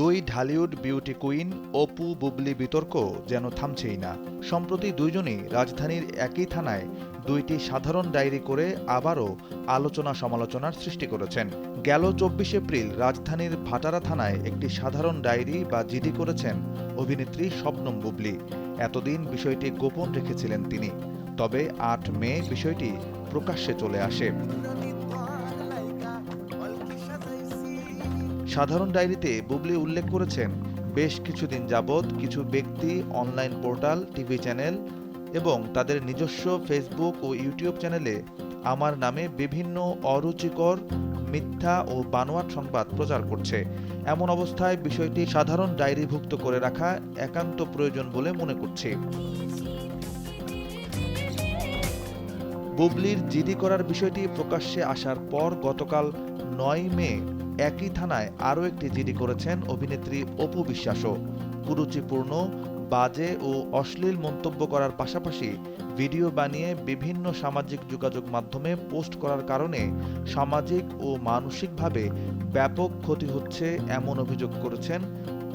দুই Dhallywood beauty queen Apu Bubly বিতর্ক যেন থামছেই না। সম্প্রতি দুইজনই রাজধানীর একই থানায় দুইটি সাধারণ ডায়েরি করে আবারও আলোচনা সমালোচনার সৃষ্টি করেছেন। গেল চব্বিশ এপ্রিল রাজধানীর ভাটারা থানায় একটি সাধারণ ডায়েরি বা জিডি করেছেন অভিনেত্রী শবনম বুবলি। এতদিন বিষয়টি গোপন রেখেছিলেন তিনি। তবে আট মে বিষয়টি প্রকাশ্যে চলে আসে। সাধারণ ডায়েরিতে বুবলি উল্লেখ করেছেন, বেশ কিছুদিন যাবৎ কিছু ব্যক্তি, অনলাইন পোর্টাল, টিভি চ্যানেল এবং তাদের নিজস্ব ফেসবুক ও ইউটিউব চ্যানেলে আমার নামে বিভিন্ন অরুচিকর মিথ্যা ও বানোয়াট সংবাদ প্রচার করছে। এমন অবস্থায় বিষয়টি সাধারণ ডায়েরিভুক্ত করে রাখা একান্ত প্রয়োজন বলে মনে করছি। বুবলির জিডি করার বিষয়টি প্রকাশ্যে আসার পর গতকাল নয় মে একই থানায় আরও একটি জিডি করেছেন অভিনেত্রী অপু বিশ্বাসও। কুরুচিপূর্ণ বাজে ও অশ্লীল মন্তব্য করার পাশাপাশি ভিডিও বানিয়ে বিভিন্ন সামাজিক যোগাযোগ মাধ্যমে পোস্ট করার কারণে সামাজিক ও মানসিকভাবে ব্যাপক ক্ষতি হচ্ছে এমন অভিযোগ করেছেন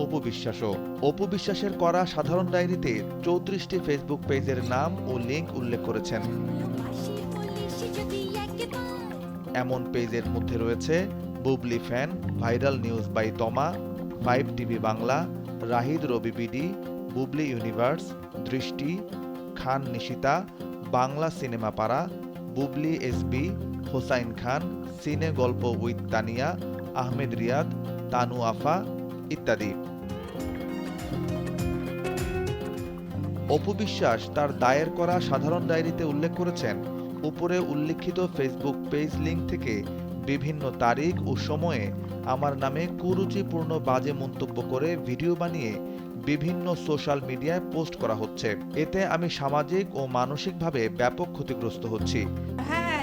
অপু বিশ্বাসও। অপু বিশ্বাসের করা সাধারণ ডায়েরিতে চৌত্রিশটি ফেসবুক পেজের নাম ও লিংক উল্লেখ করেছেন। এমন পেজের মধ্যে রয়েছে Bubly fan, viral news by Toma, five TV Bangla, Rahid Robi BD Bubly universe, Drishti, Khan Nishita, Bangla cinema পাড়া, বুবলি এসবি, হোসাইন খান, সিনে গল্প উইথ তানিয়া, আহমেদ রিয়াদ, তানু আফা ইত্যাদি। অপু বিশ্বাস তার দায়ের করা সাধারণ ডায়েরিতে উল্লেখ করেছেন। উপরে উল্লিখিত ফেসবুক পেজ লিংক থেকে বিভিন্ন তারিখ ও সময়ে আমার নামে কুরুচিপূর্ণ বাজে মন্তব্য করে ভিডিও বানিয়ে বিভিন্ন সোশ্যাল মিডিয়ায় পোস্ট করা হচ্ছে। এতে আমি সামাজিক ও মানসিকভাবে ব্যাপক ক্ষতিগ্রস্ত হচ্ছি। হ্যাঁ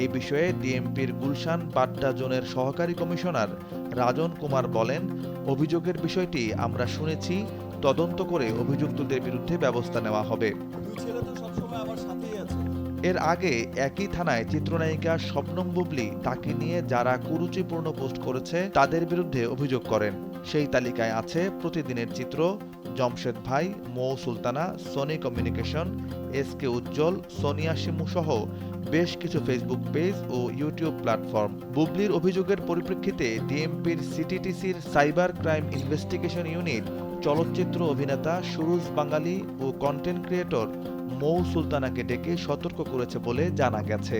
এই বিষয়ে ডিএমপির গুলশান বাড্ডা জোনের সহকারী কমিশনার রাজন কুমার বলেন অভিযোগের বিষয়টি আমরা শুনেছি তদন্ত করে অভিযুক্তদের বিরুদ্ধে ব্যবস্থা নেওয়া হবে। ছেলে তো সবসময় আমার সাথেই আছে। এর আগে একই থানায় চিত্রনায়িকা শবনম বুবলি তাকে নিয়ে যারা কুরুচিপূর্ণ পোস্ট করেছে, তাদের বিরুদ্ধে অভিযোগ করেন। সেই তালিকায় আছে প্রতিদিনের চিত্র, জমশেদ ভাই, Mou Sultana, Soni communication, S K Ujjal, Sonia Shimu সহ বেশ কিছু ফেসবুক পেজ ও ইউটিউব প্ল্যাটফর্ম। বুবলির অভিযোগের পরিপ্রেক্ষিতে ডিএমপির সিটিটিসির সাইবার ক্রাইম ইনভেস্টিগেশন ইউনিট চলচ্চিত্র অভিনেতা সুরুজ বাঙালি ও কন্টেন্ট ক্রিয়েটর মৌ সুলতানাকে ডেকে সতর্ক করেছে বলে জানা গেছে।